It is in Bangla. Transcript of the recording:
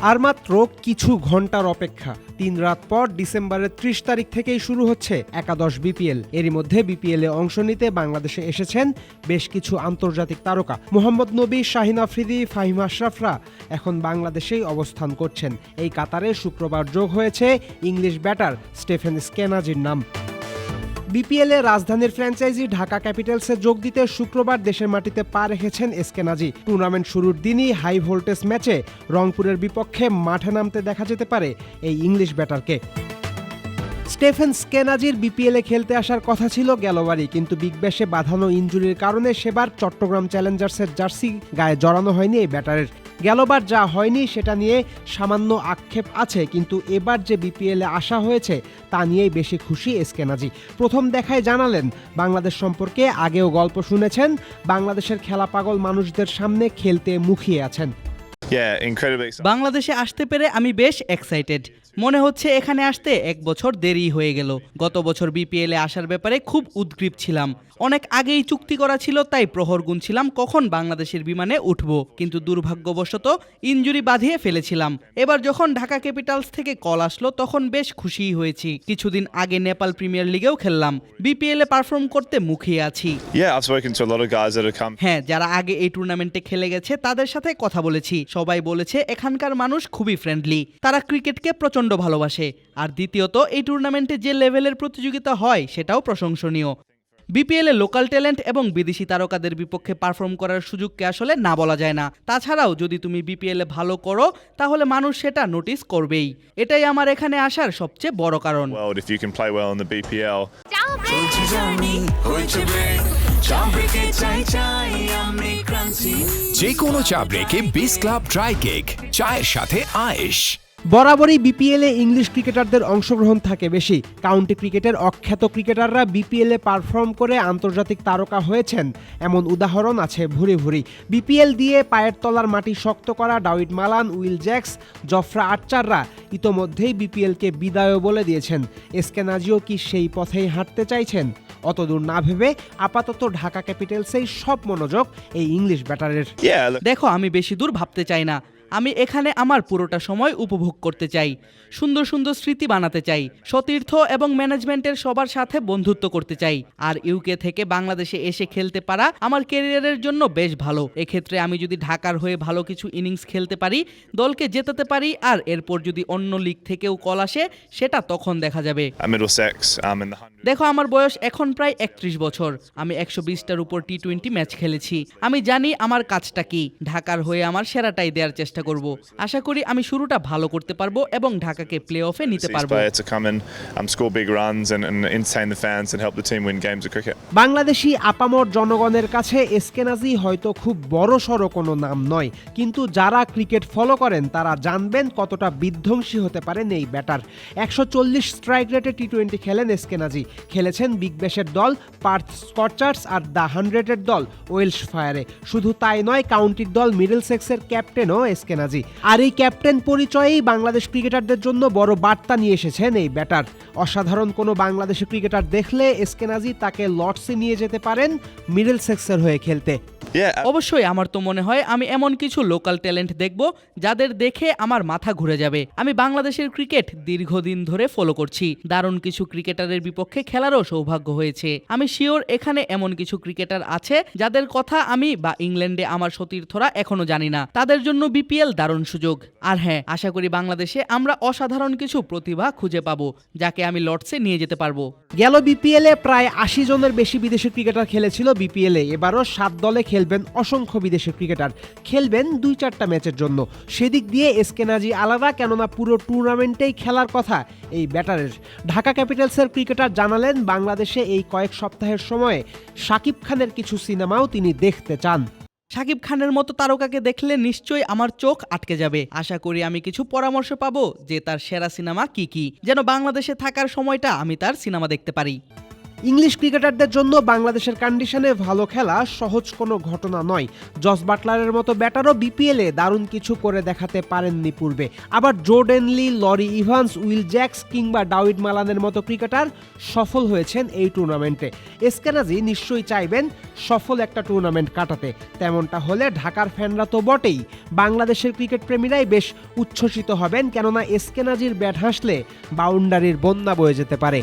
আর মাত্র কিছু ঘণ্টার অপেক্ষা। তিন রাত পর ডিসেম্বরের ত্রিশ তারিখ থেকেই শুরু হচ্ছে একাদশ বিপিএল। এরই মধ্যে বিপিএল অংশ নিতে বাংলাদেশে এসেছেন বেশ কিছু আন্তর্জাতিক তারকা। মোহাম্মদ নবী, শাহিন আফ্রিদি, ফাহিম আশরাফরা এখন বাংলাদেশেই অবস্থান করছেন। এই কাতারে শুক্রবার যোগ হয়েছে ইংলিশ ব্যাটার স্টেফেন স্কেনাজির নাম। বিপিএল রাজধানীর ফ্র্যাঞ্চাইজি ঢাকা ক্যাপিটালসে যোগ দিতে শুক্রবার দেশের মাটিতে পা রেখেছেন এসকেনাজি। টুর্নামেন্ট শুরুর দিনই হাই ভোল্টেজ ম্যাচে রংপুরের বিপক্ষে মাঠে নামতে দেখা যেতে পারে এই ইংলিশ ব্যাটারকে। স্টেফেন স্কেনাজির বিপিএলে খেলতে আসার কথা ছিল গেলবারই কিন্তু বিগ ব্যাশে বাঁধানো ইঞ্জুরির কারণে সেবার চট্টগ্রাম চ্যালেঞ্জার্সের জার্সি গায়ে জড়ানো হয়নি এই ব্যাটারের। গেলবার যা হয়নি সেটা নিয়ে সামান্য আক্ষেপ আছে কিন্তু এবার যে বিপিএলে আসা হয়েছে তা নিয়েই বেশি খুশি এসকেনাজি প্রথম দেখায় জানালেন বাংলাদেশ সম্পর্কে আগেও গল্প শুনেছেন বাংলাদেশের খেলা পাগল মানুষদের সামনে খেলতে মুখিয়ে আছেন। বাংলাদেশে আসতে পেরে আমি বেশ এক্সাইটেড মনে হচ্ছে এখানে আসতে এক বছর দেরি হয়ে গেল। গত বছর বিপিএল এ আসার ব্যাপারে খুব উদ্গ্রীব ছিলাম। অনেক আগেই চুক্তি করা ছিল তাই প্রহর গুনছিলাম কখন বাংলাদেশের বিমানে উঠব। কিন্তু দুর্ভাগ্যবশত ইনজুরি বাঁধিয়ে ফেলেছিলাম। এবার যখন ঢাকা ক্যাপিটালস থেকে কল আসলো তখন বেশ খুশিই হয়েছি। কিছুদিন আগে নেপাল প্রিমিয়ার লিগেও খেললাম। বিপিএল এ পারফর্ম করতে মুখিয়ে আছি. হ্যাঁ যারা আগে এই টুর্নামেন্টে খেলে গেছে তাদের সাথে কথা বলেছি। সবাই বলেছে এখানকার মানুষ খুবই ফ্রেন্ডলি তারা ক্রিকেটকে প্রচণ্ড ভালোবাসে। আর দ্বিতীয়ত এই টুর্নামেন্টে যে লেভেলের প্রতিযোগিতা হয় সেটাও প্রশংসনীয়। বিপিএল এ লোকাল ট্যালেন্ট এবং বিদেশি তারকাদের বিপক্ষে পারফর্ম করার সুযোগকে আসলে না বলা যায় না। তাছাড়াও যদি তুমি বিপিএল এ ভালো করো তাহলে মানুষ সেটা নোটিস করবেই। এটাই আমার এখানে আসার সবচেয়ে বড় কারণ। যে কোনো চা ব্রেকে বিস ক্লাব ড্রাই কেক চায়ের সাথে আয়েশ। বরাবরই বিপিএলে ইংলিশ ক্রিকেটারদের অংশগ্রহণ থাকে বেশি। কাউন্টি ক্রিকেটের অখ্যাত ক্রিকেটাররা বিপিএলে পারফর্ম করে আন্তর্জাতিক তারকা হয়েছেন। এমন উদাহরণ আছে ভুরি ভুরি। বিপিএল দিয়ে পায়ের তলার মাটি শক্ত করা Dawid Malan Will Jacks Jofra আর্চাররা ইতোমধ্যেই বিপিএলকে বিদায়ও বলে দিয়েছেন। এসকেনাজিও কি সেই পথেই হাঁটতে চাইছেন? অতদূর না ভেবে আপাতত ঢাকা ক্যাপিটালসেই সব মনোযোগ এই ইংলিশ ব্যাটারের দেখো আমি বেশি দূর ভাবতে চাই না। আমি এখানে আমার পুরোটা সময় উপভোগ করতে চাই সুন্দর সুন্দর স্মৃতি বানাতে চাই সতীর্থ এবং ম্যানেজমেন্টের সবার সাথে বন্ধুত্ব করতে চাই। আর ইউকে থেকে বাংলাদেশে এসে খেলতে পারা আমার ক্যারিয়ারের জন্য বেশ ভালো। এক্ষেত্রে আমি যদি ঢাকার হয়ে ভালো কিছু ইনিংস খেলতে পারি দলকে জেতাতে পারি আর এরপর যদি অন্য লিগ থেকেও কল আসে সেটা তখন দেখা যাবে। At Middlesex, in the 100. দেখো আমার বয়স এখন প্রায় একত্রিশ বছর। আমি একশো বিশটার উপর টি টোয়েন্টি ম্যাচ খেলেছি। আমি জানি আমার কাজটা কি। ঢাকার হয়ে আমার সেরাটাই দেওয়ার চেষ্টা করব। আশা করি আমি শুরুটা ভালো করতে পারব এবং ঢাকাকে প্লে অফে নিতে পারব। um. বাংলাদেশি আপামর জনগণের কাছে এসকেনাজি হয়তো খুব বড় সড়ো কোনো নাম নয় কিন্তু যারা ক্রিকেট ফলো করেন তারা জানবেন কতটা বিধ্বংসী হতে পারেন এই ব্যাটার। একশো চল্লিশ স্ট্রাইক রেটে টি টোয়েন্টি খেলেন এসকেনাজি। খেলেছেন বিগ ব্যাশের দল পার্থ স্কচার্স আর দ্য হান্ড্রেডের দল ওয়েলস ফায়ারে। শুধু তাই নয় কাউন্টির দল মিডল সেক্সের ক্যাপ্টেনও এসকেনাজি আর এই ক্যাপ্টেন পরিচয়েই বাংলাদেশ ক্রিকেটারদের জন্য বড় বার্তা নিয়ে এসেছেন এই ব্যাটার। অসাধারণ কোনো বাংলাদেশি ক্রিকেটার দেখলে এসকেনাজি তাকে লর্ডসে নিয়ে যেতে পারেন মিডল সেক্সের হয়ে খেলতে। অবশ্যই আমার তো মনে হয় আমি এমন কিছু লোকাল ট্যালেন্ট দেখব যাদের দেখে আমার মাথা ঘুরে যাবে। আমি বাংলাদেশের ক্রিকেট দীর্ঘদিন ধরে ফলো করছি। দারুণ কিছু ক্রিকেটারের বিপক্ষে খেলারও সৌভাগ্য হয়েছে। আমি শিওর এখানে এমন কিছু ক্রিকেটার আছে যাদের কথা আমি বা ইংল্যান্ডে আমার সতীর্থরা এখনও জানি না। তাদের জন্য বিপিএল দারুণ সুযোগ। আর হ্যাঁ আশা করি বাংলাদেশে আমরা অসাধারণ কিছু প্রতিভা খুঁজে পাবো যাকে আমি লর্ডসে নিয়ে যেতে পারব। গেল বিপিএলে প্রায় আশি জনের বেশি বিদেশি ক্রিকেটার খেলেছিল বিপিএলে এবারও সাত দলে খেলবেন অসংখ্য বিদেশের ক্রিকেটার। খেলবেন দুই চারটা ম্যাচের জন্য। সেদিক দিয়ে এসকেনাজি আলাদা, কেননা পুরো টুর্নামেন্টেই খেলার কথা এই ব্যাটারের। ঢাকা ক্যাপিটালসের ক্রিকেটার জানালেন, বাংলাদেশে এই কয়েক সপ্তাহের সময়ে শাকিব খানের কিছু সিনেমাও তিনি দেখতে চান। শাকিব খানের মতো তারকাকে দেখলে নিশ্চয়ই আমার চোখ আটকে যাবে। আশা করি আমি কিছু পরামর্শ পাবো যে তার সেরা সিনেমা কি কি, যেন বাংলাদেশে থাকার সময়টা আমি তার সিনেমা দেখতে পারি। ইংলিশ ক্রিকেটারদের জন্য বাংলাদেশের কন্ডিশনে ভালো খেলা সহজ কোনো ঘটনা নয়। জস বাটলারের মতো ব্যাটারও বিপিএলে দারুণ কিছু করে দেখাতে পারেননি পূর্বে। আবার Jordan Lee, Laurie Evans, Will Jacks কিংবা ডাউইড মালানের মতো ক্রিকেটার সফল হয়েছেন এই টুর্নামেন্টে। এসকেনাজি নিশ্চয়ই চাইবেন সফল একটা টুর্নামেন্ট কাটাতে। তেমনটা হলে ঢাকার ফ্যানরা তো বটেই। বাংলাদেশের ক্রিকেট প্রেমীরাই বেশ উচ্ছ্বসিত হবেন, কেননা এসকেনাজির ব্যাট হাসলে বাউন্ডারির বন্যা বয়ে যেতে পারে।